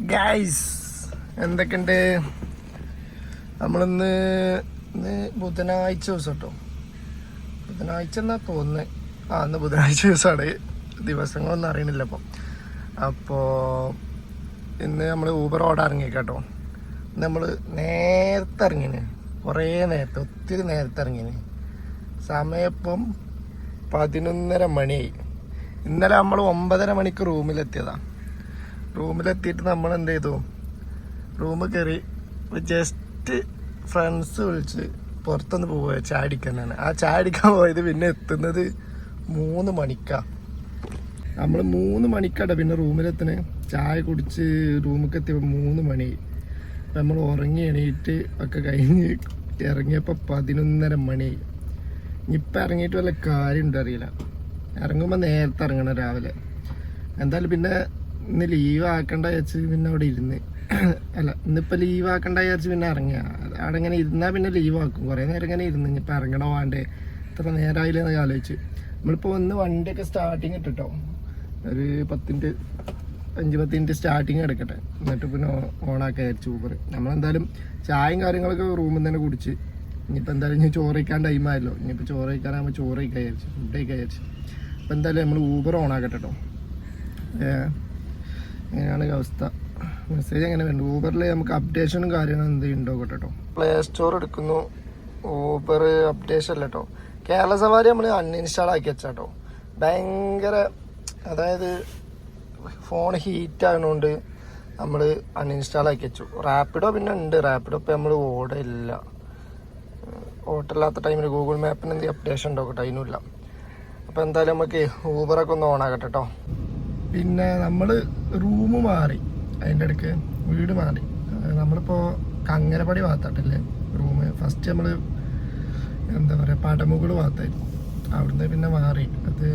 Guys എന്തൊക്കെയുണ്ട്? നമ്മളിന്ന് ഇന്ന് ബുധനാഴ്ച ദിവസം കേട്ടോ ബുധനാഴ്ച എന്നാ തോന്നുന്നത് ആ ഇന്ന് ബുധനാഴ്ച ദിവസമാണ്. ദിവസങ്ങളൊന്നും അറിയണില്ല അപ്പം അപ്പോൾ ഇന്ന് നമ്മൾ ഊബർ ഓടാൻ ഇറങ്ങി കേട്ടോ നമ്മൾ നേരത്തെ ഇറങ്ങിന്. കുറേ നേരത്തെ ഒത്തിരി നേരത്തെ ഇറങ്ങിന്. സമയം ഇപ്പം പതിനൊന്നര മണിയായി. ഇന്നലെ നമ്മൾ ഒമ്പതര മണിക്ക് റൂമിലെത്തിയതാ. റൂമിലെത്തിയിട്ട് നമ്മൾ എന്ത് ചെയ്തു റൂമ് കയറി ജസ്റ്റ് ഫ്രണ്ട്സ് വിളിച്ച് പുറത്തുനിന്ന് പോവുക ചാടിക്കാനാണ് ആ ചാടിക്കാൻ പോയത് പിന്നെ എത്തുന്നത് മൂന്ന് മണിക്കാ. നമ്മൾ മൂന്ന് മണിക്കാട്ടോ പിന്നെ റൂമിലെത്തണേ. ചായ കുടിച്ച് റൂമൊക്കെ എത്തിയപ്പോൾ മൂന്ന് മണി. നമ്മൾ ഉറങ്ങി എണീറ്റ് ഒക്കെ കഴിഞ്ഞ് ഇറങ്ങിയപ്പോൾ പതിനൊന്നര മണി. ഇനിയിപ്പോൾ ഇറങ്ങിയിട്ട് വല്ല കാര്യമുണ്ടോ അറിയില്ല. ഇറങ്ങുമ്പോൾ നേരത്തെ ഇറങ്ങണം രാവിലെ. എന്തായാലും പിന്നെ ഇന്ന് ലീവ് ആക്കണ്ട വിചാരിച്ച് പിന്നെ അവിടെ ഇരുന്ന്. അല്ല ഇന്നിപ്പോൾ ലീവ് ആക്കണ്ട വിചാരിച്ച് പിന്നെ ഇറങ്ങിയ. അവിടെ ഇങ്ങനെ ഇരുന്നാൽ പിന്നെ ലീവ് ആക്കും. കുറേ നേരം ഇങ്ങനെ ഇരുന്ന് ഇനിയിപ്പോൾ ഇറങ്ങണോ വേണ്ടേ? ഇത്ര നേരമായില്ലെന്ന് ആലോചിച്ച്. നമ്മളിപ്പോൾ ഒന്ന് വണ്ടിയൊക്കെ സ്റ്റാർട്ടിങ് ഇട്ടിട്ടോ? ഒരു പത്തിന്റെ അഞ്ച് പത്ത് മിനിറ്റ് സ്റ്റാർട്ടിങ് എടുക്കട്ടെ. എന്നിട്ട് പിന്നെ ഓണാക്കി അയച്ചു ഊബർ നമ്മളെന്തായാലും ചായയും കാര്യങ്ങളൊക്കെ റൂമിൽ തന്നെ കുടിച്ച്. ഇനിയിപ്പോൾ എന്തായാലും ഇനി ചോറ് കഴിക്കാൻ ടൈം ആയല്ലോ. ഇനിയിപ്പോൾ ചോറ് കഴിക്കാനാകുമ്പോൾ ചോറ് കഴിക്കാൻ വിചാരിച്ചു ഫുഡ് കഴിക്കാൻ വിചാരിച്ചു. അപ്പോൾ എന്തായാലും നമ്മൾ ഊബർ ഓണാക്കട്ടെ കേട്ടോ അങ്ങനെയാണ് അവസ്ഥ. മെസ്സേജ് എങ്ങനെ വേണ്ട ഊബറിൽ നമുക്ക് അപ്ഡേഷനും കാര്യങ്ങളും എന്തെങ്കിലും ഉണ്ടോ കേട്ടോ പ്ലേ സ്റ്റോർ എടുക്കുന്നു. ഊബർ അപ്ഡേഷൻ അല്ല കേട്ടോ കേരള സവാരി നമ്മൾ അൺഇൻസ്റ്റാൾ ആക്കി വെച്ചാട്ടോ ഭയങ്കര അതായത് ഫോൺ ഹീറ്റ് ആയതുകൊണ്ട് നമ്മൾ അൺഇൻസ്റ്റാൾ ആക്കി വെച്ചു. റാപ്പിഡോ പിന്നെ ഉണ്ട്. റാപ്പിഡോ ഇപ്പം നമ്മൾ ഓടില്ല ഓട്ടില്ലാത്ത ടൈമിൽ ഗൂഗിൾ മാപ്പിന് എന്തെങ്കിലും അപ്ഡേഷൻ ഉണ്ടോ കേട്ടോ? അതിനുമില്ല. അപ്പോൾ എന്തായാലും നമുക്ക് ഊബറൊക്കെ ഒന്ന് ഓണാക്കട്ടെ കേട്ടോ പിന്നെ നമ്മൾ റൂം മാറി അതിന്റെ ഇടയ്ക്ക് വീട് മാറി. നമ്മളിപ്പോൾ കങ്ങരപ്പടി ഭാഗത്തായിട്ടല്ലേ റൂം ഫസ്റ്റ് നമ്മൾ എന്താ പറയുക പടമുകൾ ഭാഗത്തായിരുന്നു. അവിടുന്ന് പിന്നെ മാറി. അത്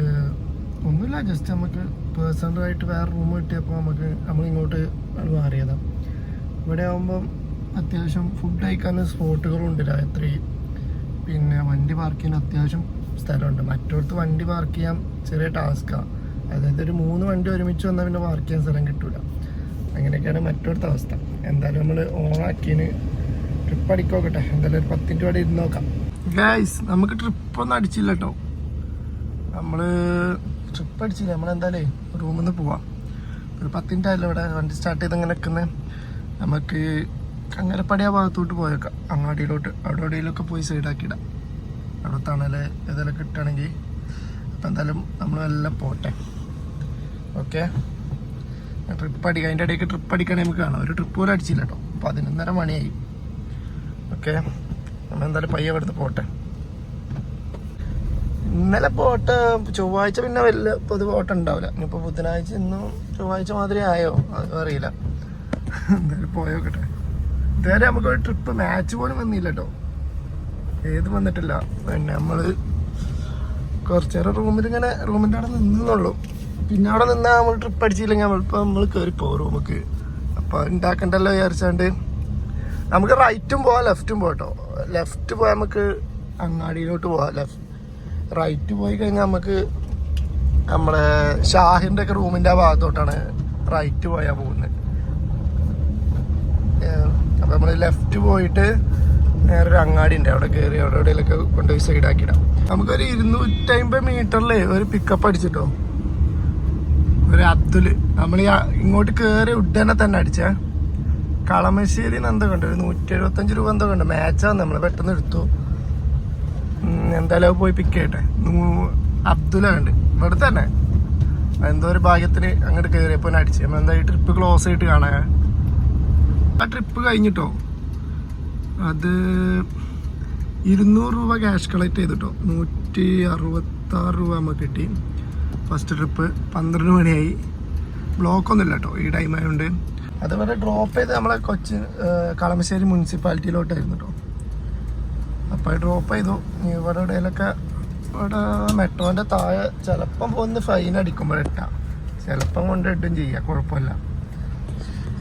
ഒന്നുമില്ല ജസ്റ്റ് നമുക്ക് പേഴ്സണലായിട്ട് വേറെ റൂം കിട്ടിയപ്പോൾ നമുക്ക് നമ്മൾ ഇങ്ങോട്ട് ആണ് മാറിയതാണ് ഇവിടെ ആകുമ്പം അത്യാവശ്യം ഫുഡ് കഴിക്കാൻ സ്പോട്ടുകളുണ്ട് രാത്രി. പിന്നെ വണ്ടി പാർക്ക് ചെയ്യാൻ അത്യാവശ്യം സ്ഥലമുണ്ട്. മറ്റോടത്ത് വണ്ടി പാർക്ക് ചെയ്യാൻ ചെറിയ ടാസ്ക്കാണ് അതായത് ഒരു മൂന്ന് വണ്ടി ഒരുമിച്ച് വന്നാൽ പിന്നെ പാർക്ക് ചെയ്യാൻ സ്ഥലം കിട്ടൂല. അങ്ങനെയൊക്കെയാണ് മറ്റൊരു അവസ്ഥ. എന്തായാലും നമ്മൾ ഓണാക്കിന് ട്രിപ്പ് അടിക്കോക്കട്ടെ. എന്തായാലും ഒരു പത്തിന്റെ അവിടെ ഇരുന്ന് നോക്കാം. ഗൈസ് നമുക്ക് ട്രിപ്പൊന്നും അടിച്ചില്ല കേട്ടോ നമ്മൾ ട്രിപ്പ് അടിച്ചില്ല. നമ്മളെന്തായാലേ റൂമിൽ നിന്ന് പോവാം. ഒരു പത്തിന്റെ ആയല്ലോ ഇവിടെ വണ്ടി സ്റ്റാർട്ട് ചെയ്ത് ഇങ്ങനെ നിൽക്കുന്നത് നമുക്ക് കങ്ങരപ്പടി ആ ഭാഗത്തോട്ട് പോയേക്കാം. അങ്ങാടിയിലോട്ട്. അവിടെ എവിടെയെങ്കിലുമൊക്കെ പോയി സൈഡാക്കിയിടാം അവിടെ തണൽ ഏതെങ്കിലും കിട്ടുകയാണെങ്കിൽ അപ്പം എന്തായാലും നമ്മളെല്ലാം പോട്ടെ. ഓക്കെ. ട്രിപ്പ് അടിക്കുക അതിന്റെ ഇടയ്ക്ക് ട്രിപ്പ് അടിക്കണമെങ്കിൽ നമുക്ക് കാണാം. ഒരു ട്രിപ്പ് പോലും അടിച്ചില്ല കേട്ടോ. പതിനൊന്നര മണിയായി. ഓക്കെ. നമ്മൾ എന്തായാലും പയ്യെ എടുത്ത് പോട്ടെ. ഇന്നലെ പോട്ട്. ചൊവ്വാഴ്ച പിന്നെ വലിയ പൊതുവെ ഓട്ടം ഉണ്ടാവില്ല. ഇനിയിപ്പോൾ ബുധനാഴ്ച ഇന്നും ചൊവ്വാഴ്ച മാതിരി ആയോ? അതും അറിയില്ല. എന്തായാലും പോയോക്കട്ടെ ഇതുവരെ നമുക്ക് ഒരു ട്രിപ്പ് മാച്ച് പോലും വന്നില്ല കേട്ടോ. ഏത് വന്നിട്ടില്ല. പിന്നെ നമ്മൾ കുറച്ചേരം റൂമിൽ ഇങ്ങനെ റൂമിന്റെ അവിടെ നിന്നുള്ളൂ പിന്നെ അവിടെ നിന്നാൽ നമ്മൾ ട്രിപ്പ് അടിച്ചില്ലെങ്കിൽ നമ്മളിപ്പോൾ നമ്മൾ കയറി പോകും നമുക്ക് അപ്പോൾ ഉണ്ടാക്കണ്ടല്ലോ വിചാരിച്ചാണ്ട് നമുക്ക് റൈറ്റും പോവാം ലെഫ്റ്റും പോട്ടോ ലെഫ്റ്റ് പോയാൽ നമുക്ക് അങ്ങാടിയിലോട്ട് പോവാം ലെഫ്റ്റ് റൈറ്റ് പോയി കഴിഞ്ഞാൽ നമുക്ക് നമ്മുടെ ഷാഹിന്റെ ഒക്കെ റൂമിന്റെ ആ ഭാഗത്തോട്ടാണ് റൈറ്റ് പോയാൽ പോകുന്നത് അപ്പോൾ നമ്മൾ ലെഫ്റ്റ് പോയിട്ട് നേരെ ഒരു അങ്ങാടി ഉണ്ട് അവിടെ കയറി അവിടെ എവിടെയെങ്കിലൊക്കെ കൊണ്ടുപോയി സൈഡാക്കിയിടാം നമുക്കൊരു ഇരുന്നൂറ്റമ്പത് മീറ്ററിൽ ഒരു പിക്കപ്പ് അടിച്ചിട്ടോ? ഒരു അബ്ദുൽ. നമ്മൾ ഇങ്ങോട്ട് കയറി ഉടനെ തന്നെ അടിച്ചേ. കളമശ്ശേരി എന്തോ കണ്ടു. ഒരു നൂറ്റി എഴുപത്തഞ്ച് രൂപ എന്തോ കണ്ടു. മാച്ചാ നമ്മൾ പെട്ടെന്ന് എടുത്തു. എന്തായാലും പോയി പിക്ക് ചെയ്യട്ടെ. അബ്ദുലുണ്ട് ഇവിടെ തന്നെ. എന്തോ ഒരു ഭാഗ്യത്തിന് അങ്ങോട്ട് കയറിയപ്പോൾ അടിച്ചു. നമ്മൾ എന്തായാലും ട്രിപ്പ് ക്ലോസ് ആയിട്ട് കാണാൻ ആ ട്രിപ്പ് കഴിഞ്ഞിട്ടോ? അത് ഇരുന്നൂറ് രൂപ ക്യാഷ് കളക്ട് ചെയ്തിട്ടോ. നൂറ്റി അറുപത്താറ് രൂപ നമുക്ക് കിട്ടി. ഫസ്റ്റ് ട്രിപ്പ് പന്ത്രണ്ട് മണിയായി. ബ്ലോക്കൊന്നും ഇല്ല കേട്ടോ ഈ ടൈം ആയതുകൊണ്ട് അതുപോലെ ഡ്രോപ്പ് ചെയ്ത് നമ്മളെ കൊച്ചി കളമശ്ശേരി മുനിസിപ്പാലിറ്റിയിലോട്ടായിരുന്നു കേട്ടോ അപ്പോൾ ഡ്രോപ്പ് ചെയ്തു ഇവിടെ ഇടയിലൊക്കെ ഇവിടെ മെട്രോന്റെ താഴെ ചിലപ്പം ഒന്ന് ഫൈൻ അടിക്കുമ്പോഴിട്ടാ ചിലപ്പം കൊണ്ട് ഇട്ടും ചെയ്യാം കുഴപ്പമില്ല.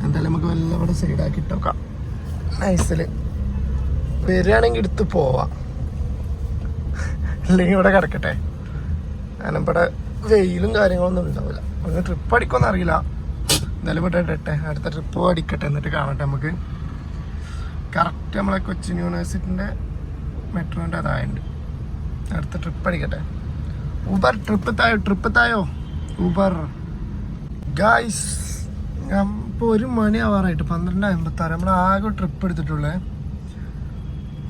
എന്തായാലും നമുക്ക് വല്ല ഇവിടെ സൈഡാക്കി ഇട്ടോക്കാം നൈസിൽ വരികയാണെങ്കിൽ എടുത്ത് പോവാം. അല്ലെങ്കിൽ ഇവിടെ കിടക്കട്ടെ. കാരണം വെയിലും കാര്യങ്ങളൊന്നും ഉണ്ടാവില്ല. ഒന്ന് ട്രിപ്പ് അടിക്കുമെന്ന് അറിയില്ല. എന്തായാലും ഇവിടെ ഇടട്ടെ. അടുത്ത ട്രിപ്പ് അടിക്കട്ടെ എന്നിട്ട് കാണട്ടെ നമുക്ക്. കറക്റ്റ് നമ്മളെ കൊച്ചിൻ യൂണിവേഴ്സിറ്റിന്റെ മെട്രോന്റെ അതായുണ്ട് അടുത്ത ട്രിപ്പ് അടിക്കട്ടെ. ഊബർ ട്രിപ്പ് തായോ? ട്രിപ്പ് തായോ? ഊബർ ഗായ്സ് ഇപ്പോൾ ഒരു മണി ആവാറായിട്ട്. പന്ത്രണ്ട് അമ്പത്താറ്. നമ്മൾ ആകെ ട്രിപ്പ് എടുത്തിട്ടുള്ളേ.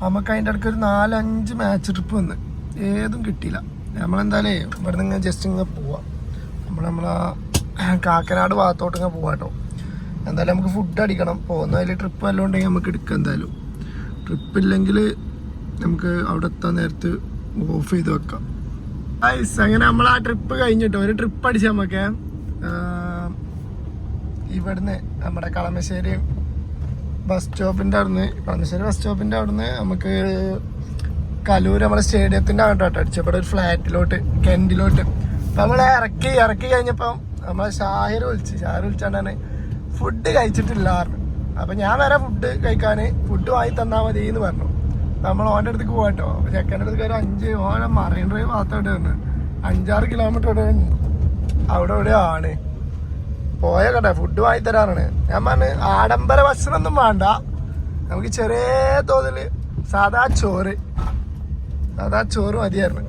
നമുക്ക് അതിന്റെ ഇടയ്ക്ക് ഒരു നാലഞ്ച് മാച്ച് ട്രിപ്പ് വന്ന്. ഏതും കിട്ടിയില്ല. നമ്മളെന്തായാലേ ഇവിടെ നിന്ന് ജസ്റ്റ് ഇങ്ങനെ പോവാം. നമ്മൾ നമ്മളാ കാക്കനാട് ഭാഗത്തോട്ട് ഇങ്ങനെ പോവാം കേട്ടോ. എന്തായാലും നമുക്ക് ഫുഡ് അടിക്കണം. പോകുന്നതിൽ ട്രിപ്പ് വല്ലതും ഉണ്ടെങ്കിൽ നമുക്ക് എടുക്കാം എന്തായാലും. ട്രിപ്പ് ഇല്ലെങ്കിൽ നമുക്ക് അവിടെ എത്താൻ നേരത്ത് ഓഫ് ചെയ്ത് വെക്കാം. ഐസ് അങ്ങനെ നമ്മൾ ആ ട്രിപ്പ് കഴിഞ്ഞിട്ടോ ഒരു ട്രിപ്പ് അടിച്ച് നമുക്ക് ഇവിടുന്ന് നമ്മുടെ കളമശ്ശേരി ബസ് സ്റ്റോപ്പിന്റെ അവിടുന്ന് കളമശ്ശേരി ബസ് സ്റ്റോപ്പിന്റെ അവിടുന്ന് നമുക്ക് കലൂർ നമ്മളെ സ്റ്റേഡിയത്തിന്റെ അങ്ങോട്ട് അടിച്ചു ഇവിടെ ഒരു ഫ്ലാറ്റിലോട്ട് കെന്റിലോട്ട്. അപ്പം നമ്മളെ ഇറക്കി ഇറക്കി കഴിഞ്ഞപ്പം നമ്മളെ ഷാഹിർ വിളിച്ചു ഷാഹിർ വിളിച്ചാണ്ടാണ്. ഫുഡ് കഴിച്ചിട്ടില്ല അപ്പം ഞാൻ വരെ ഫുഡ് കഴിക്കാൻ ഫുഡ് വാങ്ങി തന്നാൽ മതി എന്ന് പറഞ്ഞു നമ്മൾ ഓന്റെ അടുത്തേക്ക് പോകട്ടോ അപ്പോൾ ചെക്കന്റെ അടുത്തേക്ക് ഒരു അഞ്ച് ഓനെ മറൈൻ ഡ്രൈവ് ഭാഗത്തോട്ട് വരുന്നു അഞ്ചാറ് കിലോമീറ്റർ ഇവിടെ അവിടെ ഇവിടെ ആണ്. പോയ കേട്ടെ ഫുഡ് വാങ്ങി തരാറാണ്. ഞാൻ പറഞ്ഞു ആഡംബര ഭക്ഷണമൊന്നും വേണ്ട. നമുക്ക് ചെറിയ തോതിൽ സാധാ ചോറ്. സാധാ ചോറ് മതിയായിരുന്നു.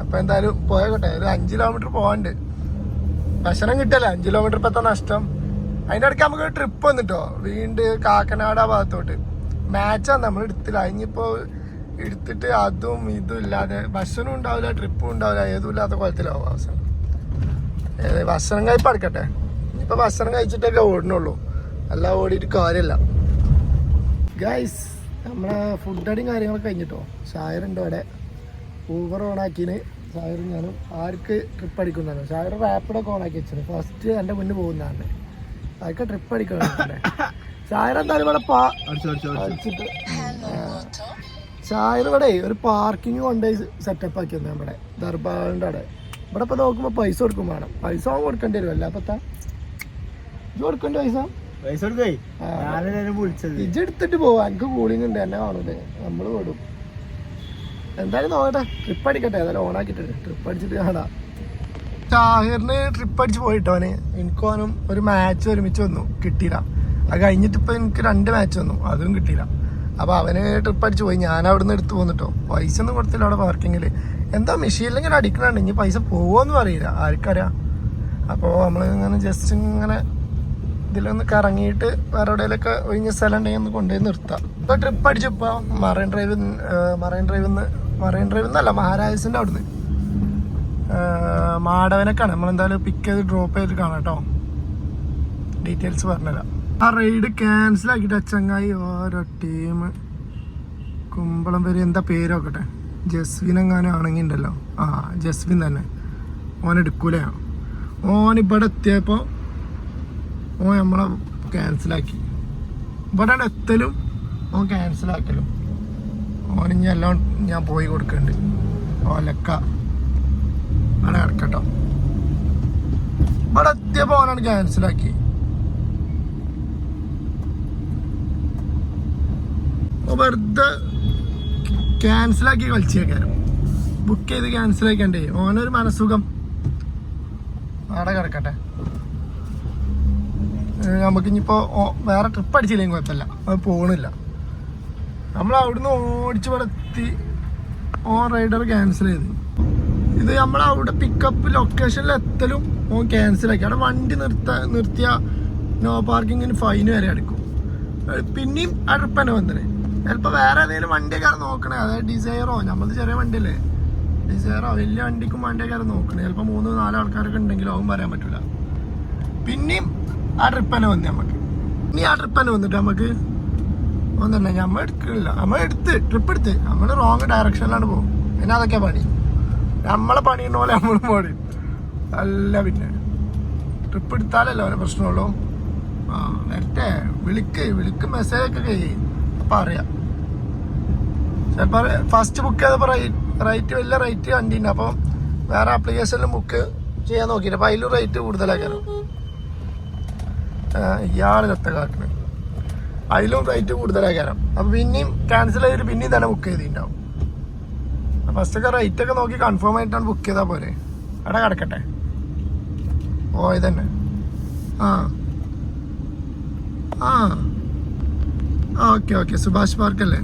അപ്പൊ എന്തായാലും പോയകട്ടെ ഒരു അഞ്ച് കിലോമീറ്റർ പോകാണ്ട് ഭക്ഷണം കിട്ടല്ല അഞ്ച് കിലോമീറ്റർ ഇപ്പത്തെ നഷ്ടം. അതിന്റെ ഇടയ്ക്ക് നമുക്ക് ട്രിപ്പ് വന്നിട്ടോ? വീണ്ട് കാക്കനാട് ആ ഭാഗത്തോട്ട്. മാച്ചാണ് നമ്മൾ എടുത്തില്ല. ഇനിയിപ്പോ എടുത്തിട്ട് അതും ഇതും ഇല്ലാതെ ഭക്ഷണം ഉണ്ടാവില്ല ട്രിപ്പും ഉണ്ടാവില്ല ഏതും ഇല്ലാത്ത കുളത്തിലാവും അവസാനം. ഭക്ഷണം കഴിപ്പ് അടക്കട്ടെ. ഇനിയിപ്പോ ഭക്ഷണം കഴിച്ചിട്ടല്ലേ ഓടണുള്ളൂ അല്ല ഓടിയിട്ട് കാര്യമില്ല ഗൈസ് നമ്മളെ ഫുഡ് അടിയും കാര്യങ്ങളൊക്കെ കഴിഞ്ഞിട്ടോ? ഷായറുണ്ട് അവിടെ. ഊബർ ഓണാക്കിന് സാഹിറും ഞാനും ആർക്ക് ട്രിപ്പ് അടിക്കുന്നതാണ്. ഷായർ റാപ്പിഡൊക്കെ ആക്കി വെച്ചത് ഫസ്റ്റ് എന്റെ മുന്നിൽ പോകുന്നതാണ്. അതൊക്കെ ട്രിപ്പ് അടിക്കണേ സാഹിർ എന്തായാലും ഇവിടെ പാ അടിച്ചിട്ട്. ഷായർ ഇവിടെ ഒരു പാർക്കിംഗ് കൊണ്ടുപോയി സെറ്റപ്പ് ആക്കി തന്നെ നമ്മുടെ ദർബാറിന്റെ അവിടെ. ഇവിടെ ഇപ്പൊ നോക്കുമ്പോ പൈസ കൊടുക്കും വേണം. പൈസ അവൻ കൊടുക്കേണ്ടി വരും. അല്ല അപ്പത്താ ഇത് കൊടുക്കേണ്ട പൈസ? പൈസ കൊടുക്കേ. ഇജ്ജ് എടുത്തിട്ട് പോവാ. എനിക്ക് കൂളിംഗ് ഉണ്ട്. എന്നെ കാണൂലേ. നമ്മൾ വിടും. എന്തായാലും നോക്കട്ടെ. ട്രിപ്പ് അടിക്കട്ടെ. ഏതായാലും ഓണാക്കിട്ട് ട്രിപ്പ് അടിച്ചിട്ട് കാണാം. ഷാഹിറിന് ട്രിപ്പ് അടിച്ച് പോയിട്ടോന് എനിക്ക് ഒരു മാച്ച് ഒരുമിച്ച് വന്നു. കിട്ടിയില്ല. അത് കഴിഞ്ഞിട്ട് ഇപ്പം എനിക്ക് രണ്ട് മാച്ച് വന്നു. അതും കിട്ടിയില്ല. അപ്പോൾ അവന് ട്രിപ്പ് അടിച്ച് പോയി. ഞാൻ അവിടെ നിന്ന് എടുത്തു പോന്നിട്ടോ പൈസ ഒന്നും കൊടുത്തില്ല അവിടെ പാർക്കിങ്ങിൽ എന്താ മെഷീനിൽ ഇങ്ങനെ അടിക്കണുണ്ട്. ഇനി പൈസ പോകുമെന്നും അറിയില്ല ആർക്കറിയാം. അപ്പോൾ നമ്മൾ ഇങ്ങനെ ജസ്റ്റ് ഇങ്ങനെ ഇതിലൊന്ന് കറങ്ങിയിട്ട് വേറെ എവിടെയെങ്കിലൊക്കെ ഒഴിഞ്ഞ സ്ഥലം ഉണ്ടെങ്കിൽ ഒന്ന് കൊണ്ടുപോയി നിർത്താം. ഇപ്പോൾ ട്രിപ്പ് അടിച്ചപ്പോൾ marine drive marine drive marine drive എന്നല്ല മഹാരാജസിന്റെ അവിടുന്ന്. മാടവനക്കാണ്. നമ്മളെന്തായാലും പിക്ക് ചെയ്ത് ഡ്രോപ്പ് ചെയ്തിട്ട് കാണാം കേട്ടോ. ഡീറ്റെയിൽസ് പറഞ്ഞുതരാം. ആ റൈഡ് ക്യാൻസൽ ആക്കിയിട്ട് അച്ചങ്ങായി ഓരോ ടീം കുമ്പളം പേര് എന്താ പേര് നോക്കട്ടെ? ജസ്വിൻ എങ്ങാനും ആണെങ്കിൽ ഉണ്ടല്ലോ ആ ജസ്വിൻ തന്നെ. ഓൻ എടുക്കൂലേ? ഓൻ ഇവിടെ എത്തിയപ്പോൾ ഓൻ നമ്മളെ ക്യാൻസലാക്കി ഇവിടെ എത്തലും ഓൻ ക്യാൻസലാക്കലും ഓൻ എല്ലാം ഞാൻ പോയി കൊടുക്കുന്നുണ്ട് ഓലക്ക അവിടെ കിടക്കട്ടോ. ഇവിടെ എത്തിയപ്പോൾ ഓനാണ് ക്യാൻസലാക്കി വെറുതെ ക്യാൻസലാക്കി കളിച്ചേക്കാരും. ബുക്ക് ചെയ്ത് ക്യാൻസലാക്കണ്ടേ ഓനൊരു മനസ്സുഖം. അവിടെ കിടക്കട്ടെ. ഏഹ് നമുക്ക് ഇനിയിപ്പോ വേറെ ട്രിപ്പ് അടിച്ചില്ലെങ്കിൽ കുഴപ്പമില്ല. അത് പോകണില്ല നമ്മൾ അവിടുന്ന് ഓടിച്ച് പറത്തി ഓൺ റൈഡർ ക്യാൻസൽ ചെയ്ത്. ഇത് നമ്മൾ അവിടെ പിക്കപ്പ് ലൊക്കേഷനിൽ എത്തലും ഓൻ ക്യാൻസൽ ആക്കി. അവിടെ വണ്ടി നിർത്ത നിർത്തിയ നോ പാർക്കിങ്ങിന് ഫൈൻ വരെ അടക്കും ഏഹ് പിന്നെയും അടുപ്പന്നെ വന്നത്. ചിലപ്പോൾ വേറെ ഏതെങ്കിലും വണ്ടിയൊക്കെ നോക്കണേ. അതായത് ഡിസൈറോ നമ്മളത് ചെറിയ വണ്ടിയല്ലേ. ഡിസൈറോ വലിയ വണ്ടിക്കും വണ്ടിയൊക്കെ നോക്കണേ. ചിലപ്പോൾ മൂന്ന് നാല് ആൾക്കാരൊക്കെ ഉണ്ടെങ്കിലും അവൻ പറയാൻ പറ്റില്ല പിന്നെയും ആ ട്രിപ്പ് വന്നു നമുക്ക് ഇനി ആ ട്രിപ്പ് വന്നിട്ട് നമുക്ക് ഒന്നല്ല നമ്മൾ എടുക്കില്ല. നമ്മൾ എടുത്ത് ട്രിപ്പ് എടുത്ത്. നമ്മൾ റോങ് ഡയറക്ഷനിലാണ് പോകും പിന്നെ അതൊക്കെ പണി. നമ്മളെ പണിയുന്ന പോലെ നമ്മൾ പോടി അല്ല പിന്നെ. ട്രിപ്പ് എടുത്താലല്ലോ അവനെ പ്രശ്നമുള്ളൂ. ആ നേരത്തെ വിളിക്ക്. വിളിക്ക് മെസ്സേജ് ഒക്കെ കഴിയും അപ്പം അറിയാം. ചിലപ്പോൾ ഫസ്റ്റ് ബുക്ക് ചെയ്തപ്പോൾ റേറ്റ് റേറ്റ് വലിയ റേറ്റ് കണ്ടിട്ടുണ്ട് അപ്പം വേറെ ആപ്ലിക്കേഷനിലും ബുക്ക് ചെയ്യാൻ നോക്കിയിട്ട് അപ്പം അതിലും റേറ്റ് കൂടുതലാക്കാനും ഇയാൾ ചത്ത കാട്ടിന് അതിലും റേറ്റ് കൂടുതലാക്കാരം അപ്പോൾ പിന്നെയും ക്യാൻസൽ ചെയ്തിട്ട് പിന്നെയും തന്നെ ബുക്ക് ചെയ്തിട്ടുണ്ടാവും. ഫസ്റ്റ് ഒക്കെ റേറ്റ് ഒക്കെ നോക്കി കൺഫേം ആയിട്ടാണ് ബുക്ക് ചെയ്താൽ പോരെ. അവിടെ കിടക്കട്ടെ. ഓ ഇതന്നെ ആ. ആ ഓക്കെ ഓക്കെ സുഭാഷ് പാർക്ക് അല്ലേ?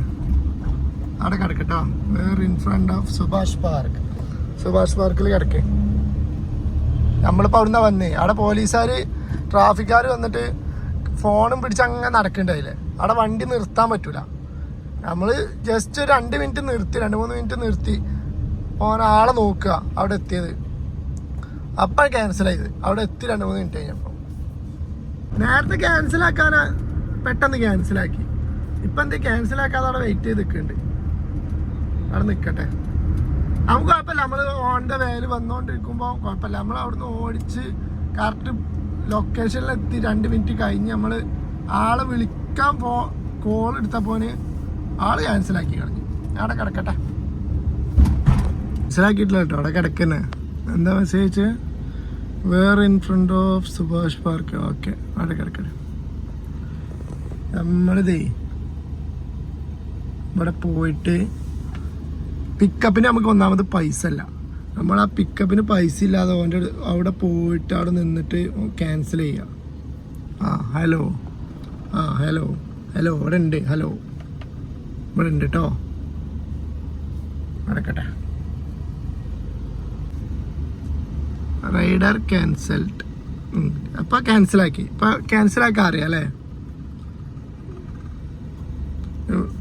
അവിടെ കിടക്കട്ടോ. Where in front of Subhash park Subhash പാർക്കിൽ കിടക്കേ. നമ്മളിപ്പോൾ അവിടുന്ന് വന്നേ. അവിടെ പോലീസുകാർ ട്രാഫിക്കാർ വന്നിട്ട് ഫോണും പിടിച്ച് അങ്ങനെ നടക്കണ്ടായില്ലേ അവിടെ വണ്ടി നിർത്താൻ പറ്റൂല. നമ്മൾ ജസ്റ്റ് ഒരു രണ്ട് മിനിറ്റ് നിർത്തി രണ്ട് മൂന്ന് മിനിറ്റ് നിർത്തി ഓനാളെ നോക്കുക അവിടെ എത്തിയത്. അപ്പം ക്യാൻസൽ ചെയ്ത് അവിടെ എത്തി രണ്ട് മൂന്ന് മിനിറ്റ് കഴിഞ്ഞപ്പോൾ നേരത്തെ ക്യാൻസൽ ആക്കാന പെട്ടെന്ന് ക്യാൻസൽ ആക്കി. ഇപ്പം എന്ത് ക്യാൻസൽ ആക്കാതെ അവിടെ വെയിറ്റ് ചെയ്ത് നിൽക്കുന്നുണ്ട് അവിടെ നിൽക്കട്ടെ നമുക്ക് കുഴപ്പമില്ല. നമ്മൾ ഓൺ വേൽ വന്നുകൊണ്ടിരിക്കുമ്പോൾ കുഴപ്പമില്ല. നമ്മൾ അവിടുന്ന് ഓടിച്ച് കറക്റ്റ് ലൊക്കേഷനിൽ എത്തി രണ്ട് മിനിറ്റ് കഴിഞ്ഞ് നമ്മൾ ആളെ വിളിക്കാൻ പോ കോൾ എടുത്തപ്പോന് ആൾ ക്യാൻസലാക്കി കളഞ്ഞു. അവിടെ കിടക്കട്ടെ. ക്യാൻസലാക്കിയിട്ടില്ല കേട്ടോ അവിടെ കിടക്കുന്നേ. എന്താ message where in front of Subhash park okay അവിടെ കിടക്കട്ടെ. നമ്മളിതേ ഇവിടെ പോയിട്ട് പിക്കപ്പിന് നമുക്ക് ഒന്നാമത് പൈസ അല്ല നമ്മൾ ആ പിക്കപ്പിന് പൈസ ഇല്ലാതെ ഓന്റെ അവിടെ പോയിട്ട് അവിടെ നിന്നിട്ട് ക്യാൻസൽ ചെയ്യാം. ആ ഹലോ ആ ഹലോ ഹലോ ഇവിടെ ഉണ്ട് ഹലോ ഇവിടെ ഉണ്ട് കേട്ടോ നടക്കട്ടെ റൈഡർ ക്യാൻസൽഡ് അപ്പോൾ ക്യാൻസലാക്കി ഇപ്പോൾ ക്യാൻസലാക്കാൻ അറിയാം അല്ലേ?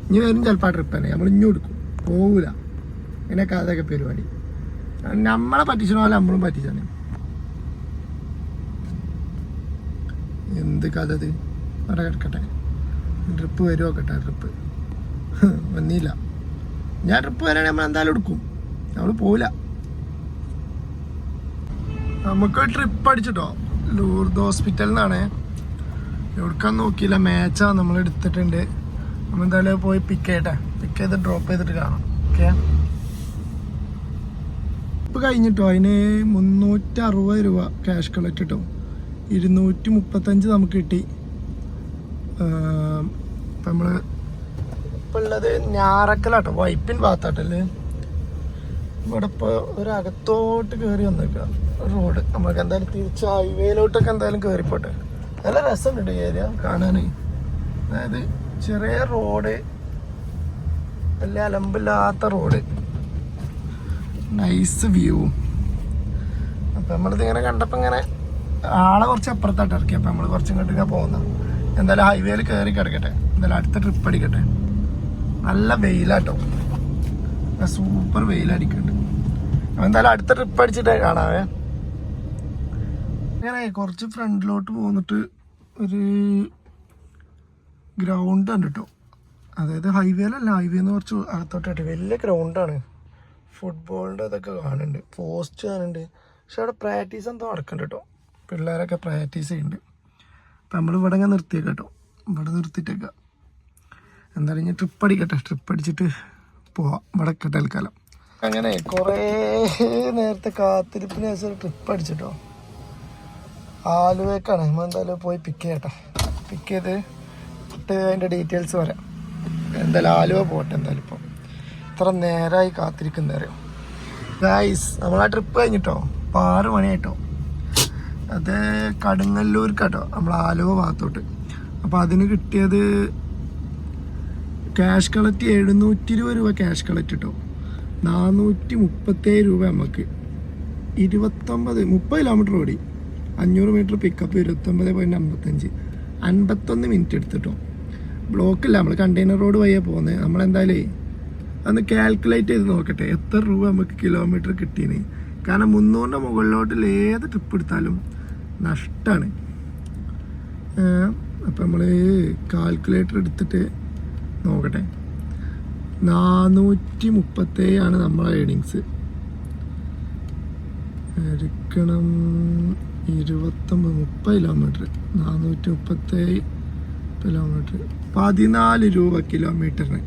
ഇനി വരും ചിലപ്പോൾ ട്രിപ്പ് തന്നെ. നമ്മൾ ഇഞ്ഞു കൊടുക്കും പോകൂല ഇങ്ങനെ അതൊക്കെ പരിപാടി. നമ്മളെ പറ്റിച്ചണ പോലെ നമ്മളും പറ്റിച്ചാണ് എന്ത് കഥ ഇത്? അവിടെ കിടക്കട്ടെ. ട്രിപ്പ് വരുമോ കേട്ടെ ട്രിപ്പ്. വന്നില്ല. ഞാൻ ട്രിപ്പ് വരാണെങ്കിൽ നമ്മൾ എന്തായാലും എടുക്കും. നമ്മൾ പോവില്ല. നമുക്ക് ട്രിപ്പ് അടിച്ചിട്ടോ? ലൂർദ് ഹോസ്പിറ്റൽ നിന്നാണ് എവിടെക്കാൻ നോക്കിയില്ല. മാച്ചാ നമ്മൾ എടുത്തിട്ടുണ്ട് നമ്മൾ എന്തായാലും പോയി പിക്ക് ചെയ്യട്ടെ. പിക്ക് ചെയ്ത് ഡ്രോപ്പ് ചെയ്തിട്ട് കാണാം. ഓക്കെ കഴിഞ്ഞിട്ടോ? അതിന് മുന്നൂറ്റി അറുപത് രൂപ ക്യാഷ് കളക്ട് കിട്ടും ഇരുന്നൂറ്റി മുപ്പത്തഞ്ച് നമുക്ക് കിട്ടി. ഇപ്പം നമ്മൾ ഇപ്പം ഉള്ളത് ഞാറക്കലാട്ടോ. വൈപ്പിൻ ഭാഗത്താട്ടല്ലേ ഇവിടെ ഇപ്പോൾ ഒരകത്തോട്ട് കയറി വന്നേക്കാം. റോഡ് നമുക്ക് എന്തായാലും തിരിച്ച് ഹൈവേയിലോട്ടൊക്കെ എന്തായാലും കയറിപ്പോട്ടെ നല്ല രസമുണ്ട് ഏരിയ കാണാൻ അതായത് ചെറിയ റോഡ് വലിയ അലമ്പില്ലാത്ത റോഡ് നൈസ് വ്യൂ അപ്പം നമ്മളിത് ഇങ്ങനെ കണ്ടപ്പോൾ ഇങ്ങനെ ആളെ കുറച്ച് അപ്പുറത്തായിട്ട് ഇറക്കി. അപ്പം നമ്മൾ കുറച്ചും ഇങ്ങോട്ടൊക്കെ പോകുന്നത് എന്തായാലും ഹൈവേയിൽ കയറി കിടക്കട്ടെ. എന്തായാലും അടുത്ത ട്രിപ്പ് അടിക്കട്ടെ. നല്ല വെയിലാട്ടോ. സൂപ്പർ വെയിലടിക്കുന്നുണ്ട് എന്തായാലും അടുത്ത ട്രിപ്പ് അടിച്ചിട്ടേ കാണാവേ. അങ്ങനെ കുറച്ച് ഫ്രണ്ടിലോട്ട് പോന്നിട്ട് ഒരു ഗ്രൗണ്ട് ഉണ്ട് കേട്ടോ അതായത് ഹൈവേയിലല്ല ഹൈവേന്ന് കുറച്ച് അകത്തോട്ടായിട്ട്. വലിയ ഗ്രൗണ്ടാണ് ഫുട്ബോളിന്റെ ഇതൊക്കെ കാണുന്നുണ്ട്. പോസ്റ്റ് കാണുന്നുണ്ട്. പക്ഷെ അവിടെ പ്രാക്ടീസ് എന്തോ നടക്കുന്നുണ്ട് കേട്ടോ. പിള്ളേരൊക്കെ പ്രാക്ടീസ് ചെയ്യുന്നുണ്ട്. അപ്പം നമ്മൾ ഇവിടെ ഇങ്ങനെ നിർത്തിയേക്കാം കേട്ടോ. ഇവിടെ നിർത്തിയിട്ടേക്കാം. എന്തായാലും ഞാൻ ട്രിപ്പ് അടിക്കട്ടെ. ട്രിപ്പ് അടിച്ചിട്ട് പോവാം. ഇവിടെ തൽക്കാലം. അങ്ങനെ കുറേ നേരത്തെ കാത്തിരിപ്പിന് ശേഷം ട്രിപ്പ് അടിച്ചിട്ടോ. ആലുവേക്കാണ് നമ്മൾ എന്തായാലും പോയി പിക്ക് ചെയ്യട്ടെ. പിക്ക് ചെയ്ത് അതിന്റെ ഡീറ്റെയിൽസ് വരാം. എന്തായാലും ആലുവ പോട്ടെ എന്തായാലും ഇപ്പോൾ ഇത്ര നേരമായി കാത്തിരിക്കുന്ന അറിയോ? ഗായ്സ് നമ്മൾ ആ ട്രിപ്പ് കഴിഞ്ഞിട്ടോ? ഇപ്പോൾ ആറ് മണിയായിട്ടോ? അത് കടുങ്ങല്ലൂർക്കാട്ടോ നമ്മൾ ആലുവ ഭാഗത്തോട്ട്. അപ്പോൾ അതിന് കിട്ടിയത് ക്യാഷ് കളക്ട് എഴുന്നൂറ്റി ഇരുപത് രൂപ ക്യാഷ് കളക്ട് കിട്ടും നാനൂറ്റി മുപ്പത്തേഴ് രൂപ നമുക്ക് ഇരുപത്തൊമ്പത് മുപ്പത് കിലോമീറ്റർ ഓടി. അഞ്ഞൂറ് മീറ്റർ പിക്കപ്പ് ഇരുപത്തൊമ്പത് പോയിന്റ് അമ്പത്തഞ്ച്. അൻപത്തൊന്ന് മിനിറ്റ് എടുത്തിട്ടോ. ബ്ലോക്കില്ല നമ്മൾ കണ്ടെയ്നർ റോഡ് വഴിയാണ് പോകുന്നത് നമ്മളെന്തായാലേ അന്ന് കാൽക്കുലേറ്റ് ചെയ്ത് നോക്കട്ടെ. എത്ര രൂപ നമുക്ക് കിലോമീറ്റർ കിട്ടീന്? കാരണം മുന്നൂറിന്റെ മുകളിലോട്ടിൽ ഏത് ട്രിപ്പ് എടുത്താലും നഷ്ടമാണ് അപ്പം നമ്മൾ കാൽക്കുലേറ്റർ എടുത്തിട്ട് നോക്കട്ടെ. നാനൂറ്റി മുപ്പത്തേഴാണ് നമ്മളെ ഏണിങ്സ് എടുക്കണം ഇരുപത്തൊമ്പത് മുപ്പത് കിലോമീറ്റർ നാനൂറ്റി മുപ്പത്തേഴ് കിലോമീറ്റർ പതിനാല് രൂപ കിലോമീറ്ററിന്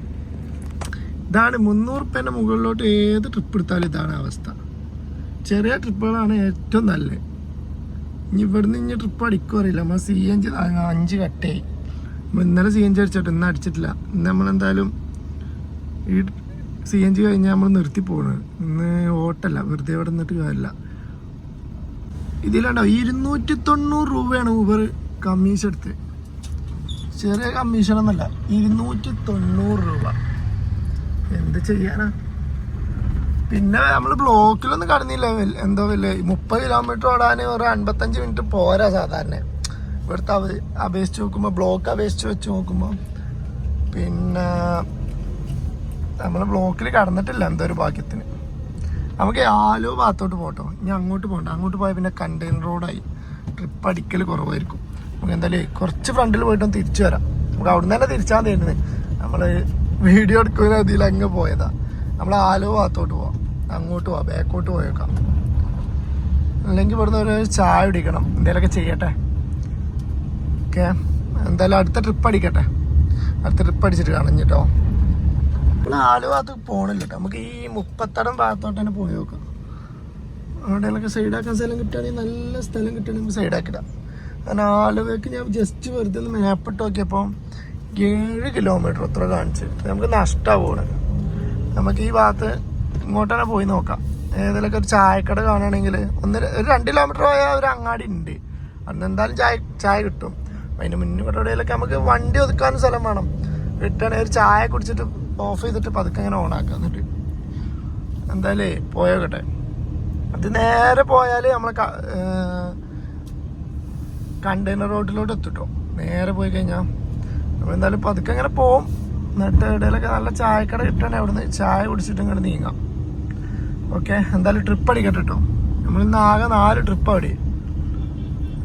ഇതാണ് മുന്നൂറ് റുപ്യേന്റെ മുകളിലോട്ട് ഏത് ട്രിപ്പ് എടുത്താലും ഇതാണ് അവസ്ഥ. ചെറിയ ട്രിപ്പുകളാണ് ഏറ്റവും നല്ലത്. ഇനി ഇവിടുന്ന് ഇനി ട്രിപ്പ് അടിക്കും അറിയില്ല. നമ്മൾ സി എൻ ജി അഞ്ച് കട്ടയായി ഇന്നലെ സി എൻ ജി അടിച്ചിട്ട് ഇന്ന് അടിച്ചിട്ടില്ല. ഇന്ന് നമ്മളെന്തായാലും ഈ സി എൻ ജി കഴിഞ്ഞാൽ നമ്മൾ നിർത്തി പോകണത് ഇന്ന് ഓട്ടല്ല വെറുതെ ഇവിടെ നിന്നിട്ട് കാര്യമില്ല ഇതിലുണ്ടോ? ഇരുന്നൂറ്റി തൊണ്ണൂറ് രൂപയാണ് ഊബർ കമ്മീഷൻ എടുത്ത് ചെറിയ കമ്മീഷൻ ഒന്നല്ല ഇരുന്നൂറ്റി തൊണ്ണൂറ് രൂപ. എന്ത് ചെയ്യാനാ? പിന്നെ നമ്മൾ ബ്ലോക്കിലൊന്നും കടന്നില്ല. എന്തോ വലിയ മുപ്പത് കിലോമീറ്റർ ഓടാൻ ഒരു അൻപത്തഞ്ച് മിനിറ്റ് പോരാ സാധാരണ. ഇവിടുത്തെ അപേക്ഷിച്ച് നോക്കുമ്പോൾ ബ്ലോക്ക് അപേക്ഷിച്ച് വെച്ച് നോക്കുമ്പോൾ പിന്നെ നമ്മൾ ബ്ലോക്കിൽ കടന്നിട്ടില്ല എന്തോ ഒരു ഭാഗ്യത്തിന്. നമുക്ക് ആലോ ഭാഗത്തോട്ട് പോട്ടോ. ഇനി അങ്ങോട്ട് പോകണ്ട അങ്ങോട്ട് പോയാൽ പിന്നെ കണ്ടെയ്നർ റോഡായി ട്രിപ്പ് അടിക്കൽ കുറവായിരിക്കും. നമുക്ക് എന്തായാലും കുറച്ച് ഫ്രണ്ടിൽ പോയിട്ടൊന്ന് തിരിച്ചു വരാം. നമുക്ക് അവിടുന്ന് തന്നെ തിരിച്ചാൽ തരുന്നത് നമ്മൾ വീഡിയോ എടുക്കുന്ന അതിൽ അങ്ങ് പോയതാ. നമ്മൾ ആലോ ഭാഗത്തോട്ട് പോവാം. അങ്ങോട്ട് പോവാം ബാക്കോട്ട് പോയേക്കാം. അല്ലെങ്കിൽ ഇവിടുന്ന് ഒരു ചായ കുടിക്കണം. എന്തെങ്കിലുമൊക്കെ ചെയ്യട്ടെ. ഓക്കെ. എന്തായാലും അടുത്ത ട്രിപ്പ് അടിക്കട്ടെ. അടുത്ത ട്രിപ്പ് അടിച്ചിട്ട് കാണഞ്ഞിട്ടോ നമ്മൾ ആലോ ഭാഗത്ത് പോകണില്ല നമുക്ക് ഈ മുപ്പത്തടം ഭാഗത്തോട്ട് തന്നെ പോയി നോക്കാം. അവിടെയൊക്കെ സൈഡാക്കാൻ സ്ഥലം കിട്ടുകയാണെങ്കിൽ നല്ല സ്ഥലം കിട്ടുകയാണെങ്കിൽ സൈഡാക്കിടാം കാരണം ആലുവയ്ക്ക് ഞാൻ ജസ്റ്റ് വെറുതെ ഒന്ന് മാപ്പിട്ട് നോക്കിയപ്പോൾ ഏഴ് കിലോമീറ്റർ അത്ര കാണിച്ച്. നമുക്ക് നഷ്ടമാണ് നമുക്ക് ഈ ഭാഗത്ത് ഇങ്ങോട്ട് തന്നെ പോയി നോക്കാം. ഏതെങ്കിലുമൊക്കെ ഒരു ചായക്കട കാണുകയാണെങ്കിൽ ഒന്ന് ഒരു രണ്ട് കിലോമീറ്റർ പോയാൽ ഒരു അങ്ങാടി ഉണ്ട്. അന്ന് എന്തായാലും ചായ ചായ കിട്ടും. അതിന് മുന്നേ ഇവിടെ നമുക്ക് വണ്ടി ഒതുക്കാനും സ്ഥലം വേണം. കിട്ടുകയാണെങ്കിൽ ഒരു ചായ കുടിച്ചിട്ട് ഓഫ് ചെയ്തിട്ട് പതുക്കെ അങ്ങനെ ഓണാക്കാം എന്നിട്ട്. എന്തായാലേ പോയോക്കട്ടെ. അത് നേരെ പോയാൽ നമ്മൾ കണ്ടെയ്നർ റോഡിലോട്ട് എത്തിട്ടോ. നേരെ പോയി കഴിഞ്ഞാൽ നമ്മൾ എന്തായാലും പതുക്കെ അങ്ങനെ പോവും. എന്നിട്ട് ഇടയിലൊക്കെ നല്ല ചായക്കട കിട്ടണേ അവിടുന്ന് ചായ കുടിച്ചിട്ട് ഇങ്ങോട്ട് നീങ്ങാം. ഓക്കെ എന്തായാലും ട്രിപ്പ് അടിക്കട്ടെ കേട്ടോ നമ്മൾ ഇന്ന് ആകെ നാല് ട്രിപ്പ് അടി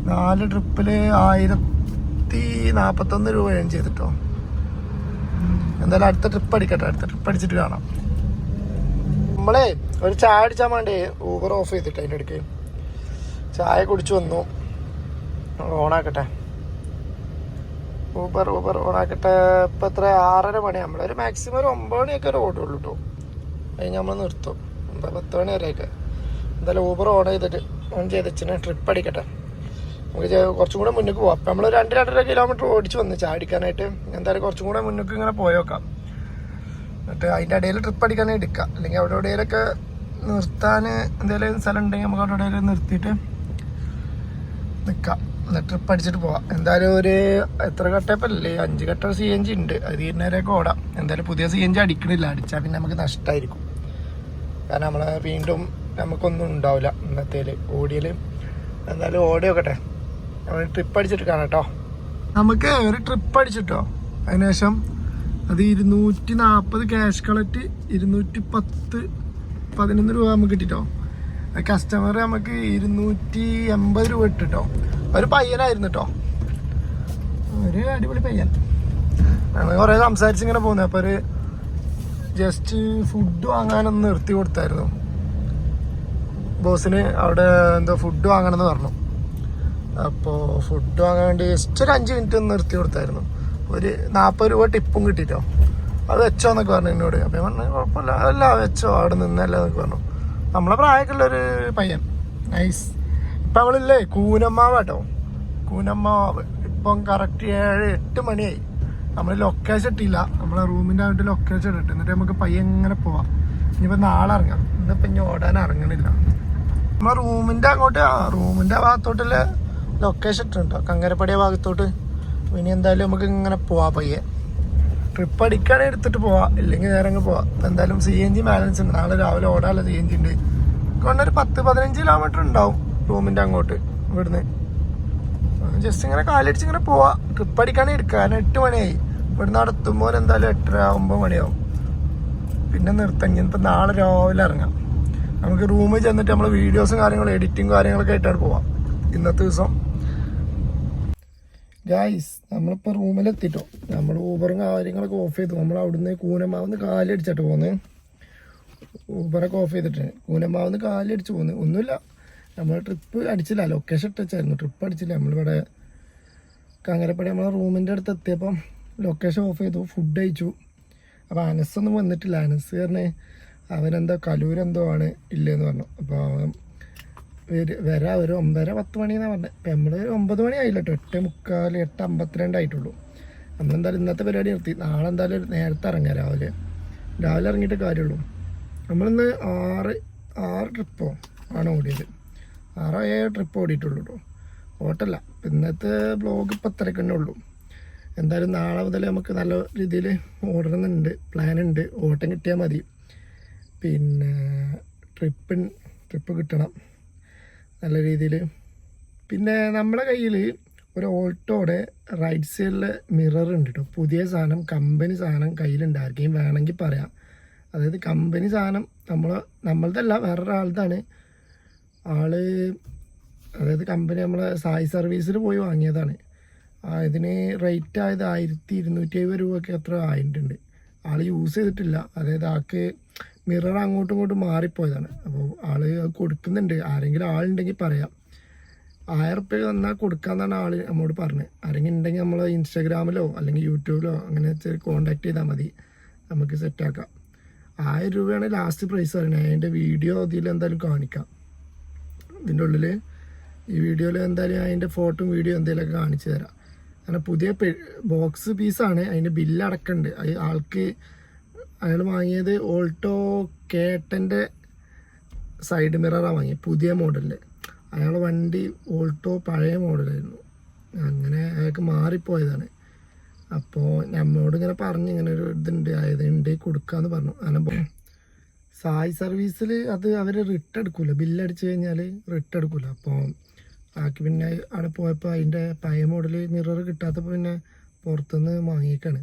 നാല് ട്രിപ്പിൽ ആയിരത്തി നാൽപ്പത്തൊന്ന് രൂപ ഏൺ ചെയ്തിട്ടോ. എന്തായാലും അടുത്ത ട്രിപ്പ് അടിക്കട്ടെ അടുത്ത ട്രിപ്പ് അടിച്ചിട്ട് കാണാം. നമ്മളെ ഒരു ചായ അടിച്ചാൽ വേണ്ടേ ഊബർ ഓഫ് ചെയ്തിട്ട് അതിന്റെ ഇടയ്ക്ക് ചായ കുടിച്ചു വന്നു. ഓണാക്കട്ടെ. ഊബർ ഊബർ ഓണാക്കട്ടെ ഇപ്പം എത്ര? ആറര മണി. നമ്മളൊരു മാക്സിമം ഒരു ഒമ്പത് മണിയൊക്കെ ഒരു ഓടുള്ളൂ കേട്ടോ കഴിഞ്ഞ് നമ്മൾ നിർത്തും. എന്താ പത്ത് മണി വരെയൊക്കെ. എന്തായാലും ഊബർ ഓൺ ചെയ്തിട്ട് ഓൺ ചെയ്തിട്ട് ട്രിപ്പ് അടിക്കട്ടെ. നമുക്ക് കുറച്ചും കൂടെ മുന്നേക്ക് പോവാം. അപ്പം നമ്മൾ രണ്ട് രണ്ടര കിലോമീറ്റർ ഓടിച്ച് വന്ന് ചാടിക്കാനായിട്ട് എന്തായാലും കുറച്ചും കൂടെ മുന്നേക്ക് ഇങ്ങനെ പോയേക്കാം എന്നിട്ട് അതിന്റെ ഇടയിൽ ട്രിപ്പ് അടിക്കാനേ എടുക്കാം. അല്ലെങ്കിൽ അവിടെ ഇടയിലൊക്കെ നിർത്താൻ എന്തെങ്കിലും സ്ഥലം ഉണ്ടെങ്കിൽ നമുക്ക് അവിടെ എവിടെയെങ്കിലും നിർത്തിയിട്ട് നിൽക്കാം എന്നിട്ട് ട്രിപ്പ് അടിച്ചിട്ട് പോവാം. എന്തായാലും ഒരു എത്ര കട്ടപ്പല്ലേ അഞ്ച് കട്ട സി എൻ ജി ഉണ്ട്. അത് തീരുന്നവരെയൊക്കെ ഓടാം. എന്തായാലും പുതിയ സി എൻ ജി അടിക്കണില്ല. അടിച്ചാൽ പിന്നെ നമുക്ക് നഷ്ടമായിരിക്കും കാരണം നമ്മൾ വീണ്ടും നമുക്കൊന്നും ഉണ്ടാവില്ല ഇന്നത്തേൽ ഓടിയൽ എന്തായാലും ഓടി നോക്കട്ടെ. നമ്മൾ ട്രിപ്പ് അടിച്ചിട്ട് കാണാം കേട്ടോ നമുക്ക് ഒരു ട്രിപ്പ് അടിച്ചിട്ടോ? അതിനുശേഷം അത് ഇരുന്നൂറ്റി നാൽപ്പത് ക്യാഷ് കളക്ട് ഇരുന്നൂറ്റി പത്ത് പതിനൊന്ന് രൂപ നമുക്ക് കിട്ടിട്ടോ? കസ്റ്റമർ നമുക്ക് ഇരുന്നൂറ്റി എൺപത് രൂപ ഇട്ടിട്ടോ? ഒരു പയ്യനായിരുന്നു കേട്ടോ ഒരു അടിപൊളി പയ്യൻ. ഞങ്ങൾ കുറേ സംസാരിച്ച് ഇങ്ങനെ പോകുന്നത് അപ്പോൾ ഒരു ജസ്റ്റ് ഫുഡ് വാങ്ങാനൊന്ന് നിർത്തി കൊടുത്തായിരുന്നു. ബോസിന് അവിടെ എന്തോ ഫുഡ് വാങ്ങണമെന്ന് പറഞ്ഞു. അപ്പോൾ ഫുഡ് വാങ്ങാൻ വേണ്ടി ജസ്റ്റ് ഒരു അഞ്ച് മിനിറ്റ് ഒന്ന് നിർത്തി കൊടുത്തായിരുന്നു. ഒരു നാൽപ്പത് രൂപ ടിപ്പും കിട്ടിട്ടോ. അത് വെച്ചോ എന്നൊക്കെ പറഞ്ഞു എന്നോട്. അപ്പം പറഞ്ഞു കുഴപ്പമില്ല. അതല്ല വെച്ചോ. അവിടെ നിന്നല്ല എന്നൊക്കെ പറഞ്ഞു. നമ്മളെ പ്രായക്കുള്ളൊരു ഒരു പയ്യൻ. നൈസ് ഇപ്പം കൂനമ്മാവട്ടോ. കൂനമ്മാവ്. ഇപ്പം കറക്റ്റ് ഏഴ് എട്ട് മണിയായി. നമ്മൾ ലൊക്കേഷൻ ഇട്ടില്ല. നമ്മളെ റൂമിന്റെ ആയിട്ട് ലൊക്കേഷൻ ഇട്ടിട്ട്. എന്നിട്ട് നമുക്ക് പയ്യെ എങ്ങനെ പോവാം. ഇനിയിപ്പോൾ നാളെ ഇറങ്ങാം. ഇന്നിപ്പോൾ ഇനി ഓടാൻ ഇറങ്ങണില്ല. നമ്മളെ റൂമിന്റെ അങ്ങോട്ട് ആ റൂമിന്റെ ഭാഗത്തോട്ടുള്ള ലൊക്കേഷൻ ഇട്ടിട്ടുണ്ടോ? കങ്ങരപ്പടിയ ഭാഗത്തോട്ട്. ഇനി എന്തായാലും നമുക്ക് ഇങ്ങനെ പോവാം പയ്യെ. ട്രിപ്പ് അടിക്കാണെങ്കിൽ എടുത്തിട്ട് പോവാം. ഇല്ലെങ്കിൽ നേരെ അങ്ങ് പോവാം. എന്തായാലും സി എൻ ജി ബാലൻസ് ഉണ്ട്. നാളെ രാവിലെ ഓടാനുള്ള സി എൻ ജി ഉണ്ട്. കൊണ്ടൊരു പത്ത് പതിനഞ്ച് കിലോമീറ്റർ ഉണ്ടാവും. റൂമിന്റെ അങ്ങോട്ട് ഇവിടുന്ന്. ജസ്റ്റ് ഇങ്ങനെ കാലടിച്ച് ഇങ്ങനെ പോവാ. ട്രിപ്പ് അടിക്കാൻ എടുക്കുക കാരണം എട്ട് മണിയായി. ഇവിടുന്ന് അവിടെ എത്തുമ്പോൾ എന്തായാലും എട്ടര ഒമ്പത് മണിയാവും. പിന്നെ നിർത്താം. ഇങ്ങനത്തെ നാളെ രാവിലെ ഇറങ്ങാം. നമുക്ക് റൂമിൽ ചെന്നിട്ട് നമ്മൾ വീഡിയോസും കാര്യങ്ങളും എഡിറ്റിംഗ് കാര്യങ്ങളൊക്കെ ആയിട്ടാണ് പോവാം. ഇന്നത്തെ ദിവസം. ഗായ്സ് നമ്മളിപ്പോൾ റൂമിലെത്തിട്ടോ നമ്മൾ ഊബറും കാര്യങ്ങളൊക്കെ ഓഫ് ചെയ്തു. നമ്മൾ അവിടുന്ന് കൂനമാവുന്ന് കാലടിച്ചിട്ട് പോകുന്നത് ഊബറൊക്കെ ഓഫ് ചെയ്തിട്ട്. കൂനമാവുന്ന് കാലടിച്ച് പോകുന്നത് ഒന്നുമില്ല. നമ്മൾ ട്രിപ്പ് അടിച്ചില്ല. ലൊക്കേഷൻ ഇട്ടായിരുന്നു ട്രിപ്പ് അടിച്ചില്ല. നമ്മളിവിടെ കങ്ങരപ്പടി നമ്മളെ റൂമിന്റെ അടുത്ത് എത്തിയപ്പം ലൊക്കേഷൻ ഓഫ് ചെയ്തു. ഫുഡ് അയച്ചു അപ്പോൾ അനസൊന്നും വന്നിട്ടില്ല. അനസ് പറഞ്ഞ് അവനെന്തോ കലൂരെന്തോ ആണ് ഇല്ലയെന്ന് പറഞ്ഞു. അപ്പോൾ വര- ഒരു ഒമ്പതര പത്ത് മണി എന്നാണ് പറഞ്ഞത് ഇപ്പം നമ്മൾ ഒമ്പത് മണി ആയില്ല കേട്ടോ എട്ട് മുക്കാൽ എട്ട് അമ്പത്തിരണ്ട് ആയിട്ടുള്ളൂ. നമ്മളെന്തായാലും ഇന്നത്തെ പരിപാടി നിർത്തി. നാളെ എന്തായാലും നേരത്തെ ഇറങ്ങാം രാവിലെ. രാവിലെ ഇറങ്ങിയിട്ട് കാര്യമുള്ളൂ നമ്മളിന്ന് ആറ് ആറ് ട്രിപ്പോ ആണ് ഓടിയത്. ആറോ ഏഴോ ട്രിപ്പ് ഓടിയിട്ടുള്ളൂ കേട്ടോ ഓട്ടല്ല. ഇന്നത്തെ ബ്ലോഗ് ഇപ്പം അത്രയ്ക്ക് തന്നെ ഉള്ളൂ. എന്തായാലും നാളെ മുതൽ നമുക്ക് നല്ല രീതിയിൽ ഓടണമെന്നുണ്ട്. പ്ലാൻ ഉണ്ട്. ഓട്ടം കിട്ടിയാൽ മതി. പിന്നെ ട്രിപ്പിൻ ട്രിപ്പ് കിട്ടണം. നല്ല രീതിയിൽ. പിന്നെ നമ്മുടെ കയ്യിൽ ഒരു ഓട്ടോടെ റൈറ്റ് സൈഡിലെ മിറർ ഉണ്ട് കേട്ടോ പുതിയ സാധനം കമ്പനി സാധനം കയ്യിലുണ്ട്. ആർക്കെങ്കിലും വേണമെങ്കിൽ പറയാം. അതായത് കമ്പനി സാധനം നമ്മൾ നമ്മളതല്ല വേറൊരാളതാണ് ആൾ അതായത് കമ്പനി നമ്മളെ സായി സർവീസിൽ പോയി വാങ്ങിയതാണ്. ഇതിന് റേറ്റ് ആയത് ആയിരത്തി ഇരുന്നൂറ്റി അമ്പത് രൂപയ്ക്ക് അത്ര ആയിട്ടുണ്ട്. ആൾ യൂസ് ചെയ്തിട്ടില്ല. അതായത് ആൾക്ക് മിറർ അങ്ങോട്ടും ഇങ്ങോട്ടും മാറിപ്പോയതാണ്. അപ്പോൾ അത് കൊടുക്കുന്നുണ്ട്. ആരെങ്കിലും ആളുണ്ടെങ്കിൽ പറയാം. ആയിരം റുപ്യ തന്നാൽ കൊടുക്കാമെന്നാണ് ആൾ നമ്മോട് പറഞ്ഞത്. ആരെങ്കിലും ഉണ്ടെങ്കിൽ നമ്മൾ ഇൻസ്റ്റാഗ്രാമിലോ അല്ലെങ്കിൽ യൂട്യൂബിലോ അങ്ങനെ കോണ്ടാക്ട് ചെയ്താൽ മതി. നമുക്ക് സെറ്റാക്കാം ആയിരം രൂപയാണ് ലാസ്റ്റ് പ്രൈസ് പറയുന്നത്. അതിന്റെ വീഡിയോ അതിൽ എന്തായാലും കാണിക്കാം. ഇതിന്റെ ഉള്ളിൽ ഈ വീഡിയോയിൽ എന്തായാലും അതിന്റെ ഫോട്ടോയും വീഡിയോ എന്തെങ്കിലുമൊക്കെ കാണിച്ചു തരാം. അങ്ങനെ പുതിയ ബോക്സ് പീസാണ് അതിന്റെ ബില്ല് അടക്കമുണ്ട് അത് ആൾക്ക് അയാൾ വാങ്ങിയത് ഓൾട്ടോ കേട്ടന്റെ സൈഡ് മിററാണ് വാങ്ങിയത് പുതിയ മോഡലിൽ അയാളെ വണ്ടി ഓൾട്ടോ പഴയ മോഡലായിരുന്നു. അങ്ങനെ അയാൾക്ക് മാറിപ്പോയതാണ്. അപ്പോൾ നമ്മോട് ഇങ്ങനെ പറഞ്ഞ് ഇങ്ങനെ ഒരു ഇതുണ്ട്. ആയത് ഉണ്ട് കൊടുക്കാമെന്ന് പറഞ്ഞു. അങ്ങനെ സായി സർവീസിൽ അത് അവർ റിട്ട് എടുക്കില്ല ബില്ലടിച്ച് കഴിഞ്ഞാൽ റിട്ട് എടുക്കില്ല അപ്പോൾ ആക്കി പിന്നെ അവിടെ പോയപ്പോൾ അതിന്റെ പഴയ മോഡൽ മിറർ കിട്ടാത്തപ്പോൾ പിന്നെ പുറത്തുനിന്ന് വാങ്ങിയേക്കാണ്.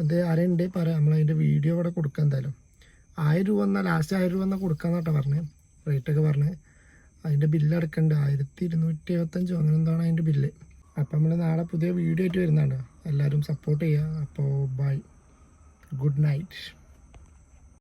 അത് ആരുണ്ട് പറയാം. നമ്മളതിന്റെ വീഡിയോ ഇവിടെ കൊടുക്കാം എന്തായാലും. ആയിരം രൂപ എന്നാൽ ലാസ്റ്റ് ആയിരം രൂപ എന്നാൽ കൊടുക്കാന്നാട്ടാ പറഞ്ഞത് റേറ്റൊക്കെ പറഞ്ഞത് അതിന്റെ ബില്ല് ആയിരത്തി ഇരുന്നൂറ്റി എഴുപത്തഞ്ചോ അങ്ങനെ എന്താണ് അതിന്റെ ബില്ല്. അപ്പം നമ്മൾ നാളെ പുതിയ വീഡിയോ ആയിട്ട് വരുന്നുണ്ട് എല്ലാവരും സപ്പോർട്ട് ചെയ്യുക അപ്പോൾ ബൈ ഗുഡ് നൈറ്റ്